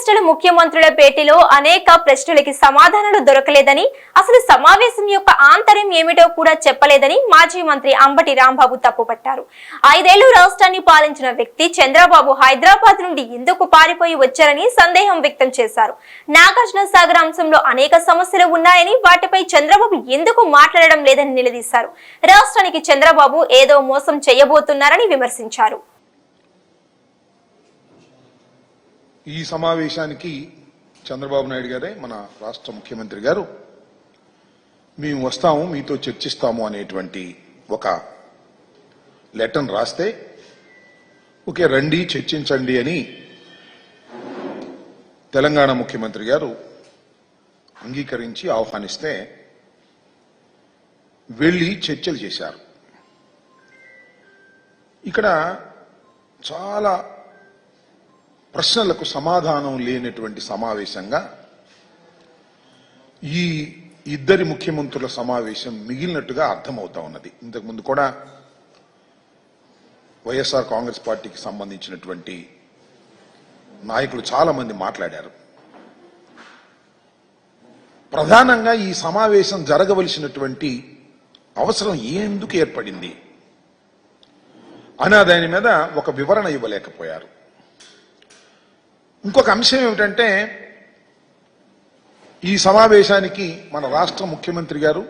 రాష్ట్రాల ముఖ్యమంత్రుల భేటీలో అనేక ప్రశ్నలకి సమాధానాలు దొరకలేదని అసలు సమావేశం యొక్క ఆంతర్యం ఏమిటో కూడా చెప్పలేదని మాజీ మంత్రి అంబటి రాంబాబు తప్పుపట్టారు. ఐదేళ్ళు రాష్ట్రాన్ని పాలించిన వ్యక్తి చంద్రబాబు హైదరాబాద్ నుండి ఎందుకు పారిపోయి వచ్చారని సందేహం వ్యక్తం చేశారు. నాగార్జున సాగర్ అంశంలో అనేక సమస్యలు ఉన్నాయని వాటిపై చంద్రబాబు ఎందుకు మాట్లాడడం లేదని నిలదీశారు. రాష్ట్రానికి చంద్రబాబు ఏదో మోసం చేయబోతున్నారని విమర్శించారు. ఈ సమావేశానికి చంద్రబాబు నాయుడు గారే మన రాష్ట్ర ముఖ్యమంత్రి గారు. మేము వస్తాము మీతో చర్చిస్తాము అనేటువంటి ఒక లెటర్ రాస్తే ఓకే రండి చర్చించండి అని తెలంగాణ ముఖ్యమంత్రి గారు అంగీకరించి ఆహ్వానిస్తే వెళ్ళి చర్చలు చేశారు. ఇక్కడ చాలా ప్రశ్నలకు సమాధానం లేనటువంటి సమావేశంగా ఈ ఇద్దరి ముఖ్యమంత్రుల సమావేశం మిగిలినట్టుగా అర్థమవుతా ఉన్నది. ఇంతకుముందు కూడా వైఎస్ఆర్ కాంగ్రెస్ పార్టీకి సంబంధించినటువంటి నాయకులు చాలా మంది మాట్లాడారు. ప్రధానంగా ఈ సమావేశం జరగవలసినటువంటి అవసరం ఎందుకు ఏర్పడింది? అనే దాని మీద ఒక వివరణ ఇవ్వలేకపోయారు. ఇంకొక అంశం ఏమిటంటే ఈ సమావేశానికి మన రాష్ట్ర ముఖ్యమంత్రి గారు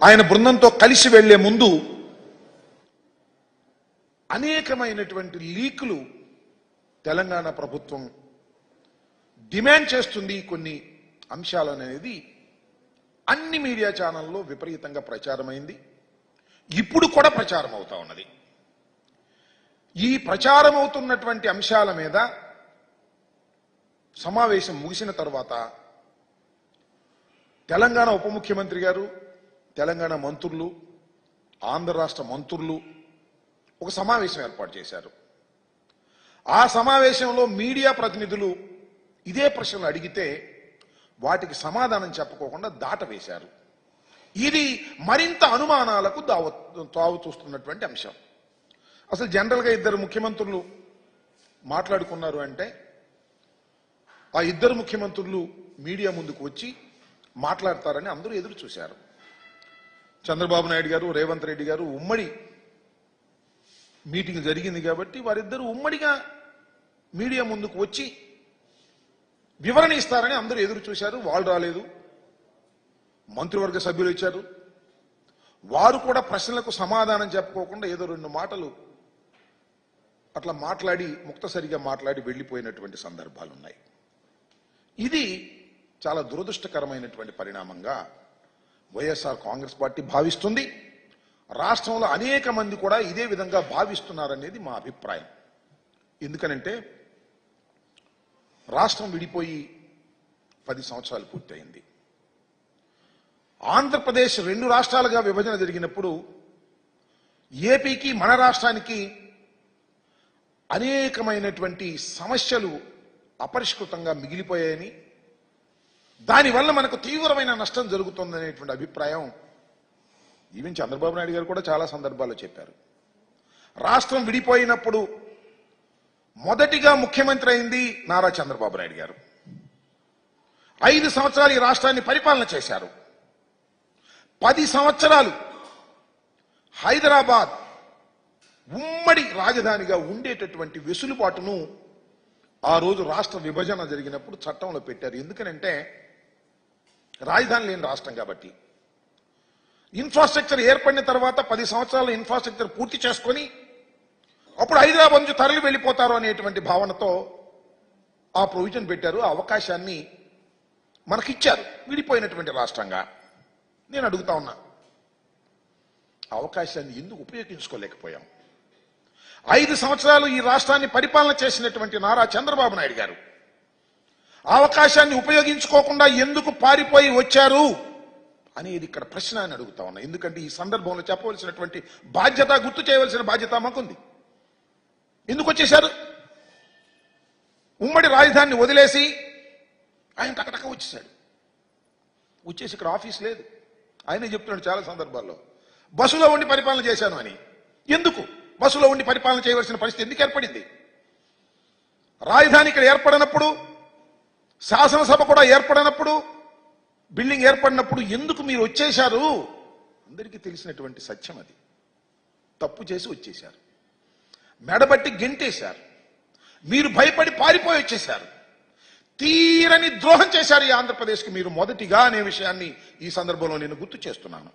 ఆయన బృందంతో కలిసి వెళ్ళే ముందు అనేకమైనటువంటి లీకులు తెలంగాణ ప్రభుత్వం డిమాండ్ చేస్తుంది కొన్ని అంశాలు అనేది అన్ని మీడియా ఛానల్లో విపరీతంగా ప్రచారమైంది. ఇప్పుడు కూడా ప్రచారం అవుతా ఉన్నది. ఈ ప్రచారం అవుతున్నటువంటి అంశాల మీద సమావేశం ముగిసిన తర్వాత తెలంగాణ ఉప ముఖ్యమంత్రి గారు తెలంగాణ మంత్రులు ఆంధ్ర రాష్ట్ర మంత్రులు ఒక సమావేశం ఏర్పాటు చేశారు. ఆ సమావేశంలో మీడియా ప్రతినిధులు ఇదే ప్రశ్నలు అడిగితే వాటికి సమాధానం చెప్పకోకుండా దాటవేశారు. ఇది మరింత అనుమానాలకు దావ తావు చూస్తున్నటువంటి అంశం. అసలు జనరల్గా ఇద్దరు ముఖ్యమంత్రులు మాట్లాడుకున్నారు అంటే ఆ ఇద్దరు ముఖ్యమంత్రులు మీడియా ముందుకు వచ్చి మాట్లాడతారని అందరూ ఎదురు చూశారు. చంద్రబాబు నాయుడు గారు రేవంత్ రెడ్డి గారు ఉమ్మడి మీటింగ్ జరిగింది కాబట్టి వారిద్దరూ ఉమ్మడిగా మీడియా ముందుకు వచ్చి వివరణ ఇస్తారని అందరూ ఎదురు చూశారు. వాళ్ళు రాలేదు. మంత్రివర్గ సభ్యులు ఇచ్చారు. వారు కూడా ప్రశ్నలకు సమాధానం చెప్పుకోకుండా ఏదో రెండు మాటలు అట్లా మాట్లాడి ముక్తసరిగా మాట్లాడి వెళ్ళిపోయినటువంటి సందర్భాలు ఉన్నాయి ఇది చాలా దురదృష్టకరమైనటువంటి పరిణామంగా వైఎస్ఆర్ కాంగ్రెస్ పార్టీ భావిస్తుంది. రాష్ట్రంలో అనేక మంది కూడా ఇదే విధంగా భావిస్తున్నారనేది మా అభిప్రాయం. ఎందుకనంటే రాష్ట్రం విడిపోయి పది సంవత్సరాలు పూర్తయింది. ఆంధ్రప్రదేశ్ రెండు రాష్ట్రాలుగా విభజన జరిగినప్పుడు ఏపీకి మన రాష్ట్రానికి అనేకమైనటువంటి సమస్యలు అపరిష్కృతంగా మిగిలిపోయాయని దానివల్ల మనకు తీవ్రమైన నష్టం జరుగుతుందనేటువంటి అభిప్రాయం. ఈవెన్ చంద్రబాబు నాయుడు గారు కూడా చాలా సందర్భాల్లో చెప్పారు. రాష్ట్రం విడిపోయినప్పుడు మొదటిగా ముఖ్యమంత్రి అయింది నారా చంద్రబాబు నాయుడు గారు. ఐదు సంవత్సరాలు ఈ రాష్ట్రాన్ని పరిపాలన చేశారు. పది సంవత్సరాలు హైదరాబాద్ ఉమ్మడి రాజధానిగా ఉండేటటువంటి వెసులుబాటును ఆ రోజు రాష్ట్ర విభజన జరిగినప్పుడు చట్టంలో పెట్టారు. ఎందుకనంటే రాజధాని లేని రాష్ట్రం కాబట్టి. ఇన్ఫ్రాస్ట్రక్చర్ ఏర్పడిన తర్వాత పది సంవత్సరాల ఇన్ఫ్రాస్ట్రక్చర్ పూర్తి చేసుకొని అప్పుడు హైదరాబాద్ నుంచి తరలి వెళ్ళిపోతారు అనేటువంటి భావనతో ఆ ప్రొవిజన్ పెట్టారు. ఆ అవకాశాన్ని మనకిచ్చారు. విడిపోయినటువంటి రాష్ట్రంగా. నేను అడుగుతా ఉన్నా ఆ అవకాశాన్ని ఎందుకు ఉపయోగించుకోలేకపోయాం? ఐదు సంవత్సరాలు ఈ రాష్ట్రాన్ని పరిపాలన చేసినటువంటి నారా చంద్రబాబు నాయుడు గారు. అవకాశాన్ని ఉపయోగించుకోకుండా ఎందుకు పారిపోయి వచ్చారు అనేది ఇక్కడ ప్రశ్న అని అడుగుతా ఉన్నా. ఎందుకంటే ఈ సందర్భంలో చెప్పవలసినటువంటి బాధ్యత గుర్తు చేయవలసిన బాధ్యత మాకుంది. ఎందుకు వచ్చేశారు? ఉమ్మడి రాజధానిని వదిలేసి ఆయన టకటక వచ్చేసాడు వచ్చేసి ఇక్కడ ఆఫీస్ లేదు. ఆయనే చెప్తున్నాడు చాలా సందర్భాల్లో. బస్సులో ఉండి పరిపాలన చేశాను అని. ఎందుకు? బస్సులో ఉండి పరిపాలన చేయవలసిన పరిస్థితి ఎందుకు ఏర్పడింది? రాజధాని ఇక్కడ ఏర్పడినప్పుడు శాసనసభ కూడా ఏర్పడినప్పుడు బిల్డింగ్ ఏర్పడినప్పుడు ఎందుకు మీరు వచ్చేశారు? అందరికీ తెలిసినటువంటి సత్యం అది. తప్పు చేసి వచ్చేశారు. మెడబట్టి గెంటేశారు. మీరు భయపడి పారిపోయి వచ్చేశారు. తీరని ద్రోహం చేశారు ఈ ఆంధ్రప్రదేశ్కి మీరు మొదటిగా అనే విషయాన్ని ఈ సందర్భంలో నేను గుర్తు చేస్తున్నాను.